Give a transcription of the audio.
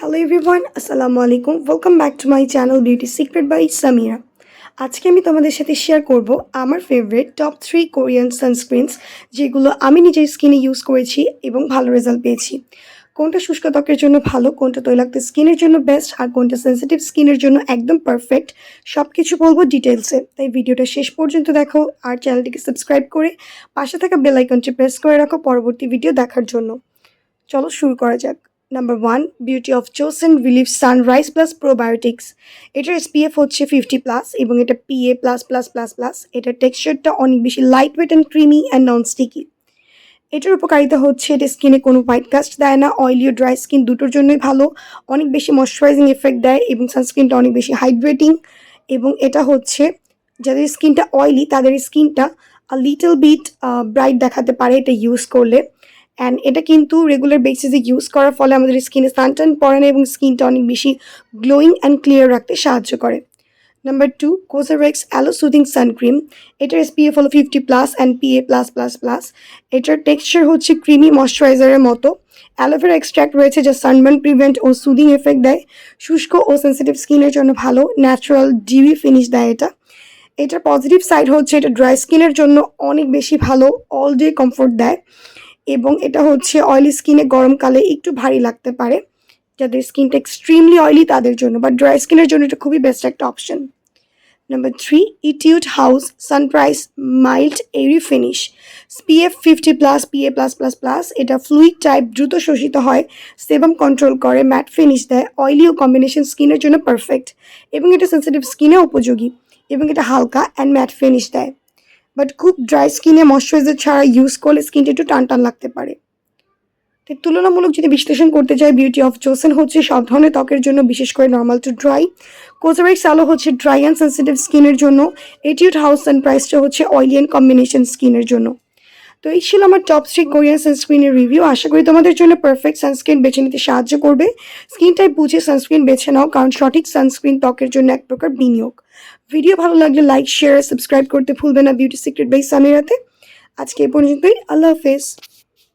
Hello everyone আসসালামু আলাইকুম welcome back to my channel beauty secret by Samira আজকে আমি তোমাদের সাথে শেয়ার করব আমার favourite top three Korean sunscreens যেগুলো আমি নিজের স্কিনে ইউজ করেছি এবং ভালো রেজাল্ট পেয়েছি। কোনটা শুষ্ক ত্বকের জন্য ভালো, কোনটা তৈলাক্ত স্কিনের জন্য বেস্ট আর কোনটা সেন্সিটিভ স্কিনের জন্য একদম পারফেক্ট সব কিছু বলব ডিটেলসে তাই ভিডিওটা শেষ পর্যন্ত দেখো, আর চ্যানেলটিকে সাবস্ক্রাইব করে পাশে থাকা বেল আইকনটি প্রেস করে রাখো পরবর্তী ভিডিও দেখার জন্য। চলো শুরু করা যাক। Number one beauty of Joseon relief sunrise plus probiotics এটার এসপিএফ হচ্ছে ফিফটি প্লাস এবং এটা PA plus plus plus plus এটার টেক্সচারটা অনেক বেশি light weight and creamy and non sticky এটার উপকারিতা হচ্ছে এটা স্কিনে কোনো হোয়াইট কাস্ট দেয় না অয়েলি ও ড্রাই স্কিন দুটোর জন্যই ভালো। অনেক বেশি ময়শ্চারাইজিং এফেক্ট দেয় এবং সানস্ক্রিনটা অনেক বেশি হাইড্রেটিং এবং এটা হচ্ছে যাদের স্কিনটা অয়েলি তাদের স্কিনটা লিটল বিট ব্রাইট দেখাতে পারে এটা ইউজ করলে। অ্যান্ড এটা কিন্তু রেগুলার বেসিসে ইউজ করার ফলে আমাদের স্কিনে সানটান পড়ে না এবং স্কিনটা অনেক বেশি গ্লোয়িং অ্যান্ড ক্লিয়ার রাখতে সাহায্য করে। Number two Cosrx aloe soothing sun cream এটার এসপিএফ হলো fifty plus and PA plus plus plus এটার টেক্সচার হচ্ছে ক্রিমি ময়শ্চারাইজারের মতো। অ্যালোভেরা এক্সট্র্যাক্ট রয়েছে যা সানবার্ন প্রিভেন্ট ও সুদিং এফেক্ট দেয়। শুষ্ক ও সেন্সিটিভ স্কিনের জন্য ভালো ন্যাচারাল ডিউই ফিনিশ দেয় এটা। এটার পজিটিভ সাইড হচ্ছে এটা ড্রাই স্কিনের জন্য অনেক বেশি ভালো অল ডে কমফোর্ট দেয়। এবং এটা হচ্ছে অয়েলি স্কিনে গরমকালে একটু ভারী লাগতে পারে। যাদের স্কিনটা এক্সট্রিমলি অয়েলি তাদের জন্য বা ড্রাই স্কিনের জন্য এটা খুবই বেস্ট একটা option number three Etude House Sunprise mild airy finish PF fifty plus PA plus plus plus এটা ফ্লুইড টাইপ দ্রুত শোষিত হয় সেবাম কন্ট্রোল করে ম্যাট ফিনিশ দেয় অয়েলি ও কম্বিনেশন স্কিনের জন্য পারফেক্ট এবং এটা সেন্সিটিভ স্কিনে উপযোগী এবং এটা হালকা অ্যান্ড ম্যাট ফিনিশ দেয়। বাট খুব ড্রাই স্কিনে ময়শ্চারাইজার ছাড়া ইউজ করলে স্কিনটা একটু টান টান লাগতে পারে। তুলনামূলক যদি বিশ্লেষণ করতে চাই বিউটি অফ জোসেন হচ্ছে সব ধরনের ত্বকের জন্য, বিশেষ করে নর্মাল টু ড্রাই কোজারেক্স আলো হচ্ছে ড্রাই অ্যান্ড সেন্সিটিভ স্কিনের জন্য। এটিউড হাউস অ্যান্ড প্রাইসটা হচ্ছে অয়েলি অ্যান্ড কম্বিনেশন স্কিনের জন্য। তো এই ছিল আমার টপ থ্রি কোরিয়ান সানস্ক্রিনের রিভিউ আশা করি তোমাদের জন্য পারফেক্ট সানস্ক্রিন বেছে নিতে সাহায্য করবে। স্কিন টাইপ বুঝে সানস্ক্রিন বেছে নাও, কারণ সঠিক সানস্ক্রিন ত্বকের জন্য এক প্রকার বিনিয়োগ। ভিডিও ভালো লাগলে লাইক শেয়ার সাবস্ক্রাইব করতে ভুলবে না বিউটি সিক্রেট বাই সামিরাতে আজকে এ পর্যন্তই, আল্লাহ হাফেজ।